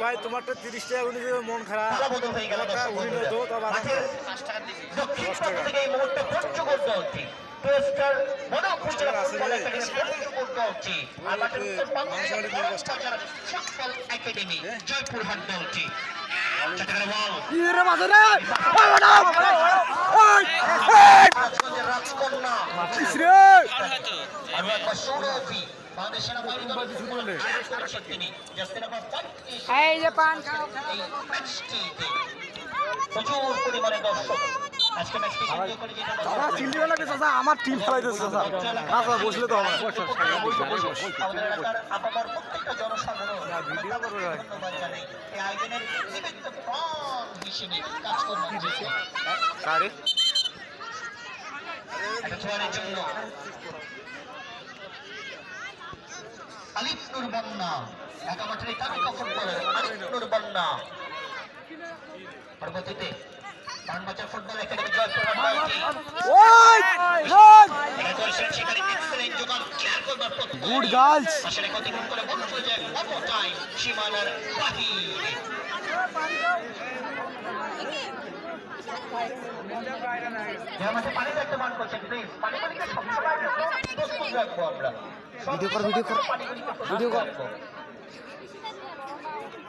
ভাই তোমারটা তিরিশ টাকা করে দিবে মন খারাপ হয়ে উনি। তো জয়পুরহাট দলটি রাজকন্যা আরও একবার সৌরভী বাংলাদেশ সেনাবাহিনী দলের ফুটবল আয়োজক তিনি জাস্ট নাম্বার 35 এই যে পান খাও প্রচুর পরিমাণে দর্শক আমার টিম চাচা বসলে তো হবে আমাদের এলাকার আপামার প্রত্যেকটা জনসাধারণ ভিডিও করবে ভাই। ধন্যবাদ জানাই এই আয়োজনের নিমিত্ত প্রাণ হিসেবে কাজ করছে কারে একটা ছোঁয়ারের জন্য আলিফ নুর বন্যা ঢাকা মাঠের এই তারকা ফুটবলার আলিফ নুর বন্যা পরবর্তীতে বাংলাদেশ ফুটবল একাডেমি ক্লিয়ার করবার প্রত্যয় গুড গার্লস আসলে অতিক্রম করে বল চলে যায় অন্য টাইম সীমানার বাহিরে। আমাদের পানি দেখতে মান করছেন প্লিজ পানি পানিকে সবসময় প্রস্তুত রাখব আমরা। ভিডিও কর ভিডিও কর ভিডিও কর।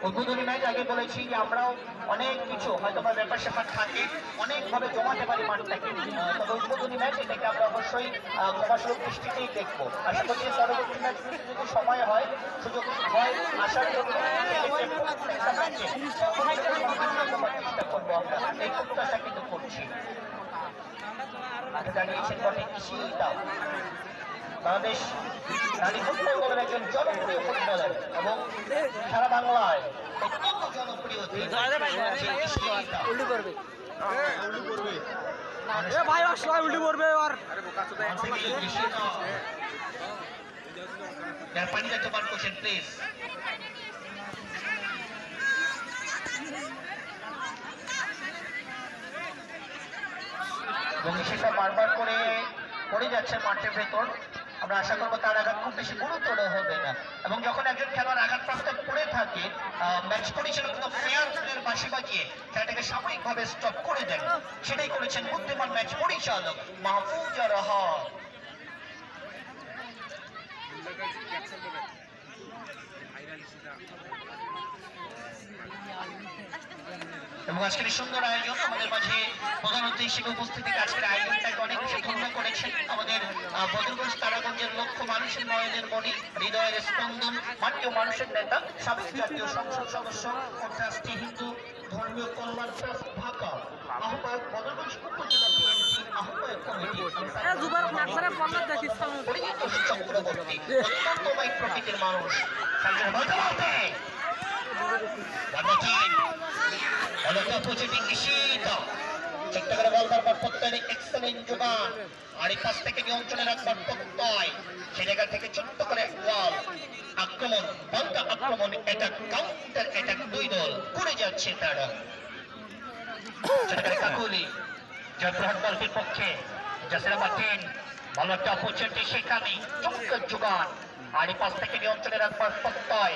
উদ্বোধনী ম্যাচ আগে বলেছি যে আমরাও অনেক কিছু হয়তো বা ব্যাপার স্যাপার থাকে, অনেকভাবে জমাতে পারি মাঠটাকে তবে উদ্বোধনী ম্যাচ এটাকে আমরা অবশ্যই কমার্শিয়াল দৃষ্টিতেই দেখব। আশা করছি পরবর্তী ম্যাচগুলো যদি সময় হয়, সুযোগ হয় আসার জন্য ম্যাচে এই প্রত্যাশা কিন্তু করছি। দাঁড়িয়েছেন বটে ঈশিতা বাংলাদেশ নারী ফুটবল দলের একজন জনপ্রিয় ফুটবলার এবং সারা বাংলায় অত্যন্ত জনপ্রিয় ভাই আসলে উল্টি পড়বে আর ঈশিতা। যাতে বার করছেন প্লিজ এবং সেটা বারবার করে পড়ে যাচ্ছে মাঠের ভেতর। আমরা আশা করব তার আঘাত খুব বেশি গুরুতর হবে না। এবং যখন একজন খেলোয়াড় আঘাতপ্রাপ্ত পড়ে থাকে ম্যাচ কন্ডিশন কিন্তু ফেয়ার বাসি বাজিয়ে খেলাটাকে সাময়িকভাবে স্টপ করে দেন, সেটাই করেছেন বুদ্ধিমান ম্যাচ পরিচালক মাহফুজা রহমান। এবং আজকের সুন্দর আয়োজন আমাদের মাঝে প্রধান অতিথি হিসেবে উপস্থিত আজকের আয়োজনটাকে অনেক বেশি ধন্য করেছেন আমাদের বদরগঞ্জ তারাগঞ্জের লক্ষ মানুষের নয়নের মণি হৃদয়ের স্পন্দন মাননীয় মানুষের নেতা সাবেক জাতীয় সংসদ সদস্য ট্রাস্টি হিন্দু ধর্মীয় কল্যাণ ট্রাস্ট ঢাকা আহ্বায়ক বদরগঞ্জ উপজেলা বিএনপি আহ্বায়ক কমিটি প্রকৃতির মানুষ। বল আর এই থেকে নিয়ন্ত্রণে রাখবার প্রত্যয়। সে জায়গা থেকে ছোট্ট করে ওয়াল আক্রমণ, পাল্টা আক্রমণ এটা কাউন্টার অ্যাটাক দুই দল করে যাচ্ছে তারা। সেটা কাকুলি পক্ষে, জাসিরা মার্টিন, ভালো একটা অপরচুনিটি সেখানে চমৎকার যোগান। আর পাশ থেকে নিয়ন্ত্রণে রাখবার প্রত্যয়।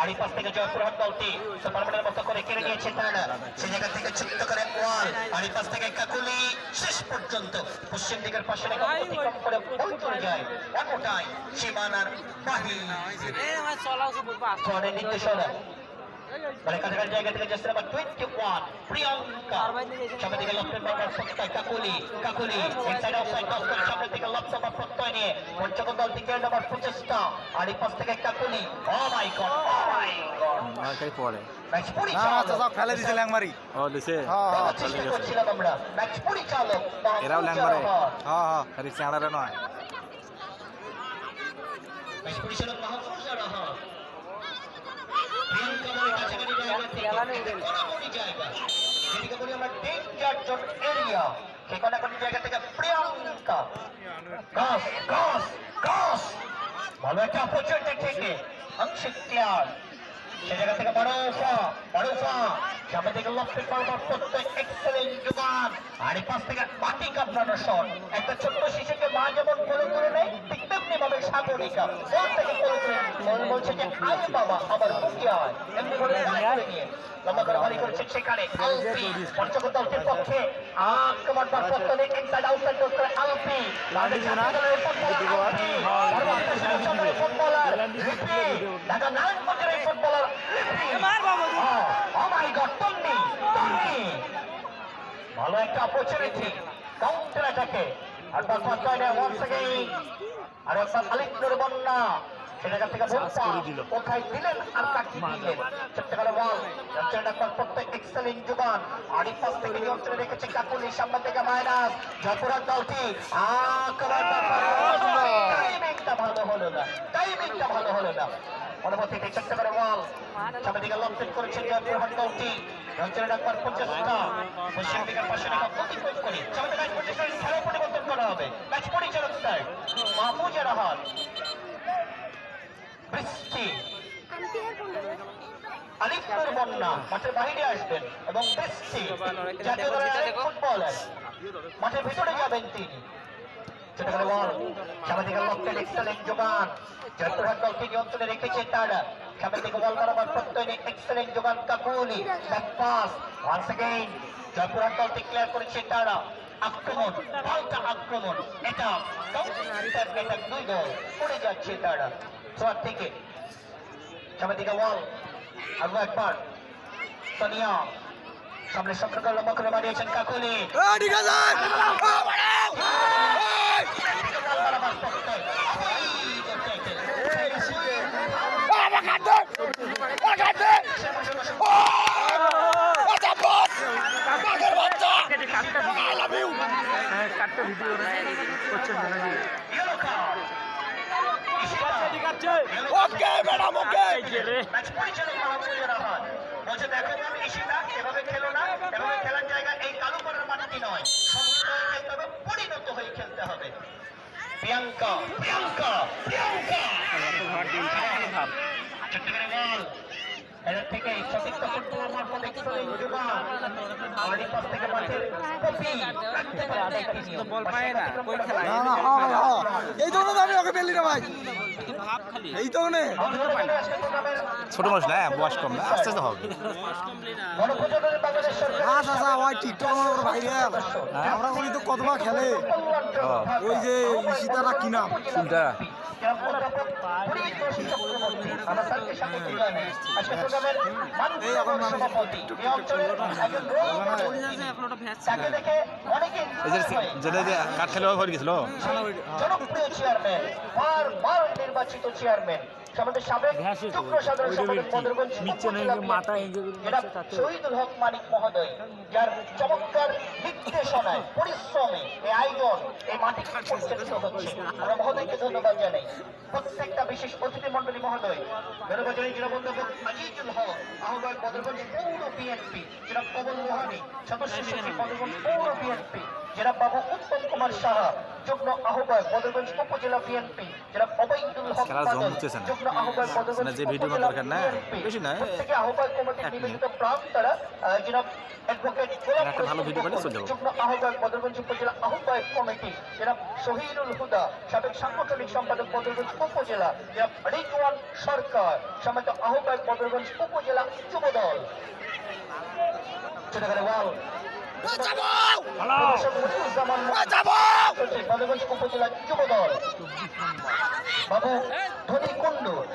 আর এই পাশ থেকে জয়পুরহাট দলটি সুপারম্যানের মতো করে কেড়ে নিয়েছে তারা। সে জায়গা থেকে ছোট্ট করে ওয়ান আর এই পাশ থেকে কাকুলি শেষ পর্যন্ত পশ্চিম দিকের পাশে অতিক্রম করে বল চলে যায়। অন্যটাই সীমানার বাহিনী নির্দেশনা। মানে কাছাকাছি জায়গা থেকে just number twenty one Priyanka সামনে থেকে লক্ষ্যের বারবার প্রত্যয় Kakuli Kakuli inside outside pass করে সামনে থেকে লক্ষ্য বা প্রত্যয় নিয়ে পঞ্চম দল থেকে নাম্বার প্রচেষ্টা আর এই পাশ থেকে Kakuli oh my god oh my god মার্কাই পড়ে ম্যাচ না পরিচালক ফেলে দিছে ল্যাংমারি ও দিছে হ্যাঁ হ্যাঁ দেখার চেষ্টা আমরা ম্যাচ পরিচালক এরাও ল্যাংমারে হ্যাঁ হ্যাঁ খালি চেঁড়ারে নয় ম্যাচ পরিচালক মাহফুজা রহমান প্রিয়াঙ্কা বলে কাছাকাছি জায়গা থেকে একটা কোনাকুনি জায়গা যেটিকে বলি আমরা ডেঞ্জার জোন এরিয়া সেখানে কোন জায়গা থেকে? প্রিয়াঙ্কা। গাছ গাছ গাছ ভালো একটা অপরচুনিটি থেকে আংশিক ক্লিয়ার সে জায়গা থেকে মারুফা মারুফা সামনে থেকে লক্ষ্য করবার প্রত্যেক এক্সেলেন্ট জোগান আর পাশ থেকে বাটি কাপড়ানো শট। একটা ছোট্ট শিশুকে মা যেমন কোলে তুলে নেয়, ঠিক তেমনি ভাবে সাগরিকা। ওর থেকে কোলে তুলে বলছে যে আরে বাবা আবার মুখি হয় এমনি করে তুলে নিয়ে। লম্বা করে বাড়ি করছে সেখানে। আলপি পঞ্চম দলটির পক্ষে। আক্রমণটা প্রত্যেক ইনসাইড আউটসাইড করতে করে আলপি বাড়ি দলের ফুটবলার আলপি পরবর্তী সিলেকশনের ফুটবলার লিপি ঢাকা নারায়ণগঞ্জের এই ফুটবলার লিপি গড তন্নি তন্নি ভালো একটা অপরচুনিটি কাউন্টার অ্যাটাকে আর পাঁচ পাঁচ ছয় আর একবার বন্যা সেটা থেকে বলতা কোথায় দিলেন আর কাটি দিলেন? চট্টগ্রাম বল জোগান আর এই পাশ থেকে রেখেছে কাকুলি সামনে থেকে মাইনাস জয়পুরার দলটি টাইমিংটা ভালো হলো না টাইমিংটা ভালো হলো না। পরবর্তীতে চট্টগ্রাম বল সামনে দিকে লক্ষ্য করেছেন জয়পুরহাট দলটি। অঞ্চলের একবার প্রচেষ্টা পশ্চিম দিকের পাশে রেখা প্রতিরোধ করি সামনে ম্যাচ পরিচালনা খেলা পরিবর্তন করা হবে। ম্যাচ পরিচালক স্যার মাহফুজা রাহাত বৃষ্টি আলিপুর বন্যা মাঠের বাইরে আসবেন এবং বৃষ্টি জাতীয় দলের ফুটবলার মাঠের ভিতরে যাবেন তিনি। ছোট বল সামনে দিকে লক্ষ্যের এক্সেলেন্ট যোগান। জয়পুরহাট দলকে যে অঞ্চলে রেখেছে তারা। সামনে দিকে বল বরাবর প্রত্যয় এক্সেলেন্ট যোগান Kakuli back pass once again Joypurhat দলটি ক্লিয়ার করেছে তারা। আক্রমণ পাল্টা আক্রমণ এটা দুই গোল পড়ে যাচ্ছে তারা। ছোয়ার থেকে সামনে দিকে বল আরও একবার সোনিয়া সামনে সম্পর্ক লম্বা করে মারিয়েছেন কাকুলি ঠিক আছে ওকে ম্যাডাম ওকে এভাবে খেলার জায়গা এই কালো করার মাটি নয় সংযত হয়ে খেলতে হবে পরিণত হয়ে খেলতে হবে। প্রিয়াঙ্কা প্রিয়াঙ্কা প্রিয়াঙ্কা। চট্টগ্রাম থেকে সতীর্থ ফুটবলার মারফত এক্সেলেন্ট যোগান আর এই পাশ থেকে মাঠের কপি। বল পায় না, কই খেলায়? না না হ্যাঁ হ্যাঁ এই জন্য তো আমি ওকে পেলি না ভাই। এই তো নে ছোট মানুষ না বয়স কম না আস্তে আস্তে হবে। ওই টিকটক আমরা তো কতবার খেলে? ওই যে সীতারা কি নাম? কাঠ খেলে হয়ে গেছিল। জনপ্রিয় চেয়ারম্যান বারবার নির্বাচিত চেয়ারম্যান আমাদের সাবেক যুগ্ম সাধারণ সম্পাদক বদরগঞ্জ শহীদুল হক মানিক মহোদয় যার চমৎকার নির্দেশনায় পরিশ্রমে এই আয়োজন এই মাটি পরিচালিত হচ্ছে। আমরা মহোদয়কে ধন্যবাদ জানাই। প্রত্যেকটা বিশেষ অতিথি মন্ডলী মহোদয় আজিজুল হক আহ্বায়ক বদরগঞ্জ পৌর বিএনপি জেলা কবল লোহানি সদস্য সচিব পৌর বিএনপি জেলা বাবু উত্তম কুমার সাহা যুগ্ম আহ্বায়ক বদরগঞ্জ উপজেলা বিএনপি জেলা অবৈদুল হক বাদল, যুগ্ম আহ্বায়ক বদরগঞ্জ না, যে ভিডিও উপজেলা দরকার বেশি না, প্রত্যেকে আহ্বায়ক কমিটির নিবেদিত প্রাণ তারা আহ, অ্যাডভোকেট গোলাম একটা ভালো ভিডিও করে চলে যাব। যুগ্ম আহ্বায়ক বদরগঞ্জ উপজেলা আহ্বায়ক কমিটি জনাব শহীদুল হুদা সাবেক সাংগঠনিক সম্পাদক বদরগঞ্জ উপজেলা জনাব রিজওয়ান সরকার সমেত আহ্বায়ক বদরগঞ্জ উপজেলা করে বল প্রফেসর বাবু, ধনী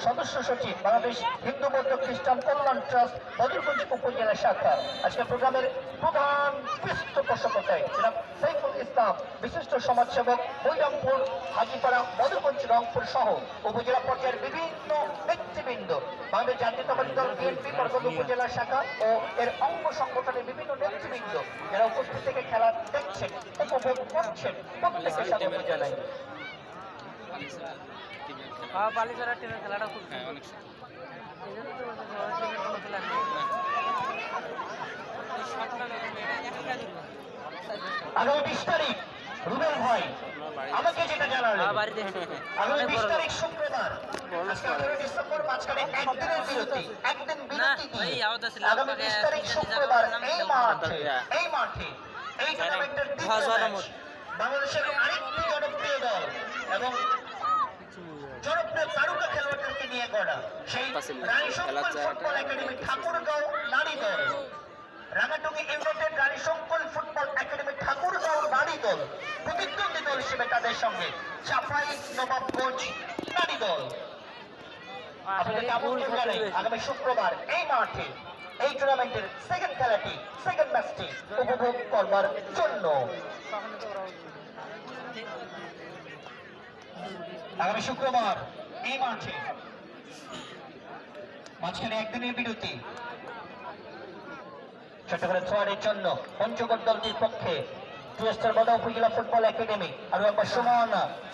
সদস্য সচিব, বাংলাদেশ হিন্দু বৌদ্ধ খ্রিস্টান কল্যাণ ট্রাস্ট, বদরগঞ্জ উপজেলা শাখা। আজকে প্রোগ্রামের প্রধান পৃষ্ঠপোষকতায় জনাব সাইফুল ইসলাম, বিশিষ্ট সমাজসেবক মৈরামপুর হাজিপাড়া, বদরগঞ্জ, রংপুর সহ উপজেলা পর্যায়ের বিভিন্ন ব্যক্তিবৃন্দ। বাংলাদেশ জাতীয়তাবাদী দল বিএনপি বরগঞ্জ উপজেলা শাখা ও এর অঙ্গ সংগঠনের বিভিন্ন নেতৃবৃন্দ যারা উপস্থিত থেকে খেলা দেখছেন, উপভোগ করছেন প্রত্যেকের স্বাগত জানাই হ্যাঁ বালিচরা টিমের খেলাটা খুব সুন্দর। এই জন্য তো বলছি, টিমের কোনো খেলা নেই। এই শটটা দেখুন, এটা একটা দিল। আগামী বিশ তারিখ রুবেল ভাই আমাকে যেটা জানালেন আগামী বিশ তারিখ শুক্রবার ডিসেম্বর মাঝখানে একদিনের বিরতি একদিন বিরতি দিয়ে আগামী বিশ তারিখ শুক্রবার এই মাঠে এই মাঠে এই টুর্নামেন্টের দ্বিতীয় হাজার ম্যাচ বাংলাদেশের আরেকটি জনপ্রিয় দল এবং জনপ্রিয় তারকা খেলোয়াড়দেরকে নিয়ে গড়া। সেই রানী শঙ্কর ফুটবল একাডেমি ঠাকুরগাঁও নারী দল। Rangatungi united Rani football academy Thakurgaon নারী দল। প্রতিদ্বন্দ্বী দল হিসেবে তাদের সঙ্গে চাপাই নবাবগঞ্জ নারী দল। আপনাদেরকে আমন্ত্রণ জানাই আগামী শুক্রবার এই মাঠে এই টুর্নামেন্টের সেকেন্ড খেলাটি সেকেন্ড ম্যাচটি উপভোগ করবার জন্য। আগামী শুক্রবার এই মাঠে। মাঝখানে একদিনের বিরতি। চট্টগ্রাম ছোয়ারের জন্য পঞ্চগড় দলটির পক্ষে টুয়েস্টার বাদা উপজেলা ফুটবল একাডেমি আরও একবার সমান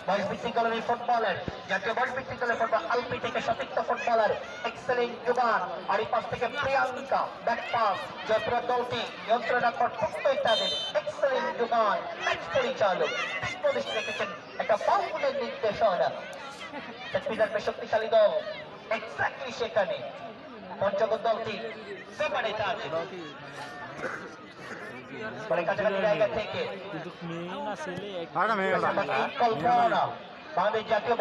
বয়স ভিত্তিক দলের ফুটবলার জাতীয় বয়স ভিত্তিক দলের ফুটবল আলপি থেকে সতীর্থ ফুটবলার এক্সেলেন্ট জোগান আর এই পাশ থেকে প্রিয়াঙ্কা ব্যাক পাস জয়পুরের দলটি নিয়ন্ত্রণ রাখবার প্রত্যয় তাদের এক্সেলেন্ট জোগান ম্যাচ পরিচালক প্রদেশ রেখেছেন একটা বাউলের নির্দেশনা। শক্তিশালী দল এক্স্যাক্টলি সেখানে। পঞ্চগড় দলটি সেপারে তাদের মানে কাছাকাছি জায়গা থেকে। কল্পনা বাংলাদেশ জাতীয়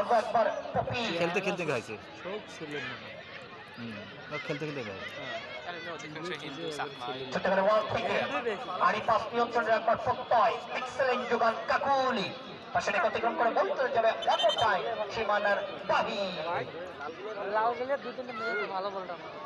একবার খেলতে খেলতে গেছে খেলতে খেলতে গেছে চট্টগ্রামের ওয়াল থেকে। আরি পাস নিয়ন্ত্রণে একবার প্রত্যয় এক্সেলেন্ট যোগান কাকুলি। পাশে অতিক্রম করে বল যাবে অপটাই সীমানার বাহির লাউ গেলে দু তিনটে মেয়ে ভালো বলটা এ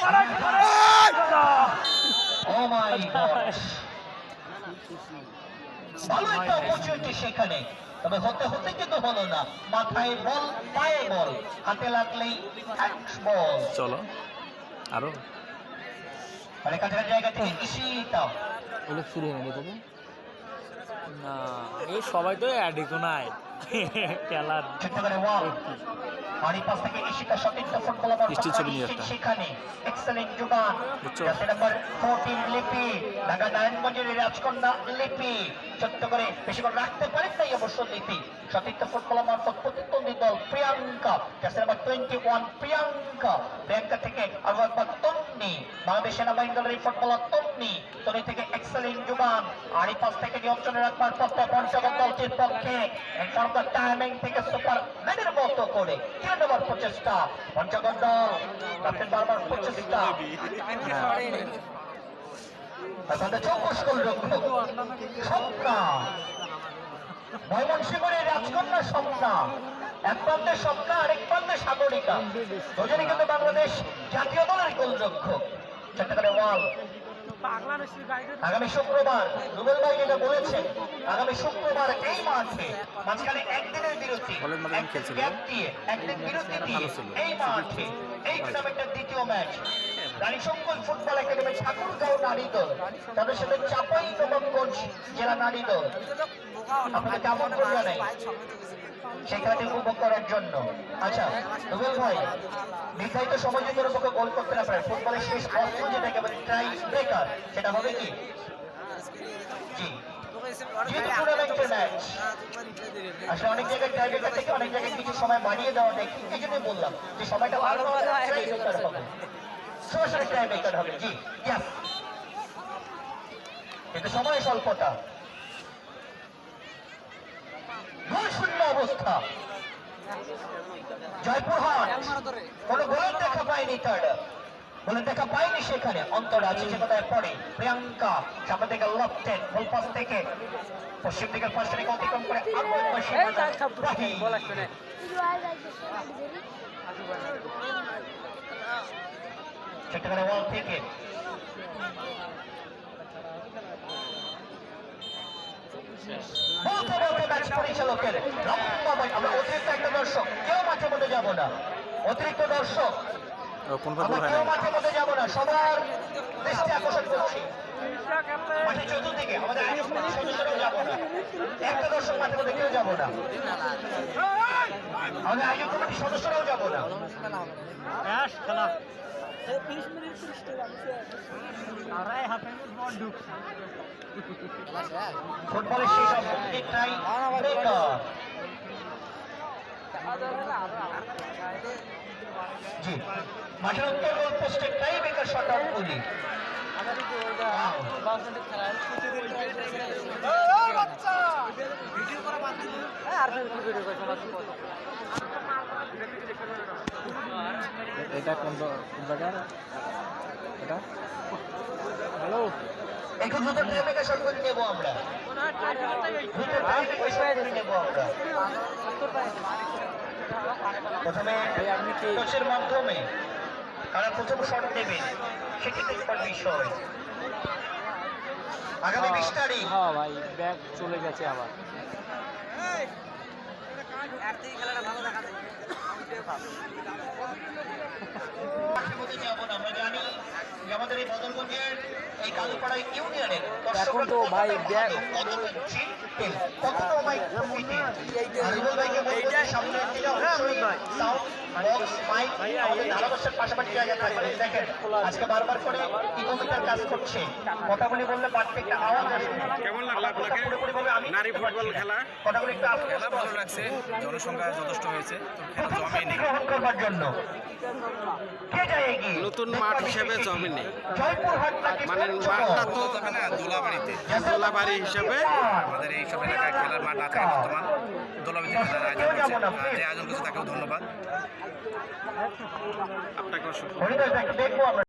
ও মাই গড ভালো একটা অপরচুনিটি সেখানে। তবে হতে হতে কিন্তু হলো না। মাথায় বল পায়ে বল। হাতে লাগলেই বল। চলো। আরও। মানে কাছাকাছি জায়গা থেকে ইসিটা ওগুলো ফিরে এনে দেবে না এই সবাই তো অ্যাডিকো নাই। খেলার। পাশ থেকে ইশিকা ছবি সেখানে। এক্সেলেন্ট যোগান জার্সি নাম্বার 14 লিপি ঢাকা নারায়ণগঞ্জের রাজকন্যা লিপি ছোট্ট করে বেশি করে রাখতে পারেন তাই অবশ্য লিপি সতীর্থ ফুটবল মারফত প্রতিদ্বন্দ্বী দল প্রিয়াঙ্কা জার্সি নাম্বার 21 প্রিয়াঙ্কা প্রিয়াঙ্কা থেকে আরও একবার তন্নি বাংলাদেশ সেনাবাহিনী দলের ফুটবলার তন্নি তন্নি থেকে এক্সেলেন্ট যোগান আর এই পাশ থেকে নিয়ন্ত্রণে রাখবার পক্ষে পঞ্চগড় দলটির পক্ষে ফ্রম টাইমিং থেকে সুপার ম্যানের মতো করে কেন নেবার প্রচেষ্টা। পঞ্চগড় দল ক্যাপ্টেন বারবার প্রচেষ্টা। তাদের চৌকস স্বপ্না। ময়মনসিংহের রাজকন্যা স্বপ্না। এক প্রান্তে স্বপ্না, আরেক প্রান্তে সাগরিকা। দুজনে কিন্তু বাংলাদেশ জাতীয় দলের গোল রক্ষক চট্টগ্রামে ওয়াল আগামী শুক্রবার রুবেল ভাই যেটা বলেছেন আগামী শুক্রবার এই মাঠে মাঝখানে একদিনের বিরতি বলেন একদিন দিয়ে একদিন বিরতি দিয়ে ভালো ছিল। এই মাঠে এই টুর্নামেন্টের দ্বিতীয় match Rani football academy Thakurgaon নারী দল। তাদের সাথে চাপাই নবাবগঞ্জ জেলা নারী দল। আপনাদেরকে আমন্ত্রণ জানাই সেই খেলাটি উপভোগ করার জন্য। আচ্ছা রুবেল ভাই, নির্ধারিত সময় যদি ওর পক্ষে গোল করতে না পারে, ফুটবলের শেষ অস্ত্র যেটাকে বলে ট্রাই ব্রেকার সেটা হবে কি? জি। আসলে অনেক জায়গায় ট্রাই ব্রেকার থেকে অনেক জায়গায় কিছু সময় বাড়িয়ে দেওয়া দেখি এই জন্যই বললাম যে সময়টা ভালো ট্রাই ব্রেকার হবে। জি কিন্তু সময় স্বল্পতা। গোল শূন্য অবস্থা। জয়পুরহাট কোনো গোলের দেখা পায়নি তার। গোলের দেখা পায়নি সেখানে অন্তর আছে যে কোথায় পড়ে প্রিয়াঙ্কা সামনে থেকে লফটেন গোল পাশ থেকে। পশ্চিম দিকের পাশ থেকে অতিক্রম করে। বল চট্টগ্রাম ওয়াল থেকে বলতে বলতে ম্যাচ পরিচালকের আমরা অতিরিক্ত একটা দর্শক কেউ মাঠে মধ্যে যাব না। অতিরিক্ত দর্শক কোন কেউ মাঠের মধ্যে যাব না। সবার দৃষ্টি আকর্ষণ করছি। মাঠের চতুর্দিকে আমাদের সদস্যরাও যাব না। একটা দর্শক মাঠের মধ্যে কেউ যাব না। আমাদের আয়োজক কমিটির সদস্যরাও যাব না। ফুটবলের শেষ ব্রেকার জি মাঠের উত্তর গোল পোস্টে টাই ব্রেকার শট কোন দ- কোন জায়গার এটা? হ্যালো? একটু দ্রুত করে নেব আমরা নেব প্রথমে কোচের মাধ্যমে কারা প্রথম শট নেবেন সেটি বিষয়। আগামী বিশ তারিখ। হ্যাঁ ভাই ব্যাগ চলে গেছে আবার। মাঠের মধ্যে যাব না আমরা জানি যে আমাদের এই বদরগঞ্জের এই কালুপাড়া ইউনিয়নের এখন তো ভাই ব্যাগ- কতটা শিল্পের কতটা অমায়িক প্রকৃতি আর রুবেল ভাইকে বলব যে সামনে দিকে অবশ্যই সাউন্ড বক্স মাইক আমাদের ধারাভাষ্যের পাশাপাশি দেখেন আজকে বারবার করে ইকোমিটার কাজ করছে। কথাগুলি বললে পাঠ্যে একটা আওয়াজ কেমন লাগল আপনাকে? নারী ফুটবল খেলা? খেলা ভালো লাগছে জনসংখ্যা যথেষ্ট হয়েছে খেলা জমেনি। করবার জন্য। কে যায় এগিয়ে? নতুন মাঠ হিসেবে জমেনি। মানে মাঠটা তো না দোলাবাড়িতে দোলাবাড়ি হিসেবে আমাদের এই সব এলাকায় খেলার মাঠ থাকে বর্তমান দোলাবাড়িতে খেলার আয়োজন করছে যে আয়োজন করছে তাকেও ধন্যবাদ। আপনাকে অসংখ্য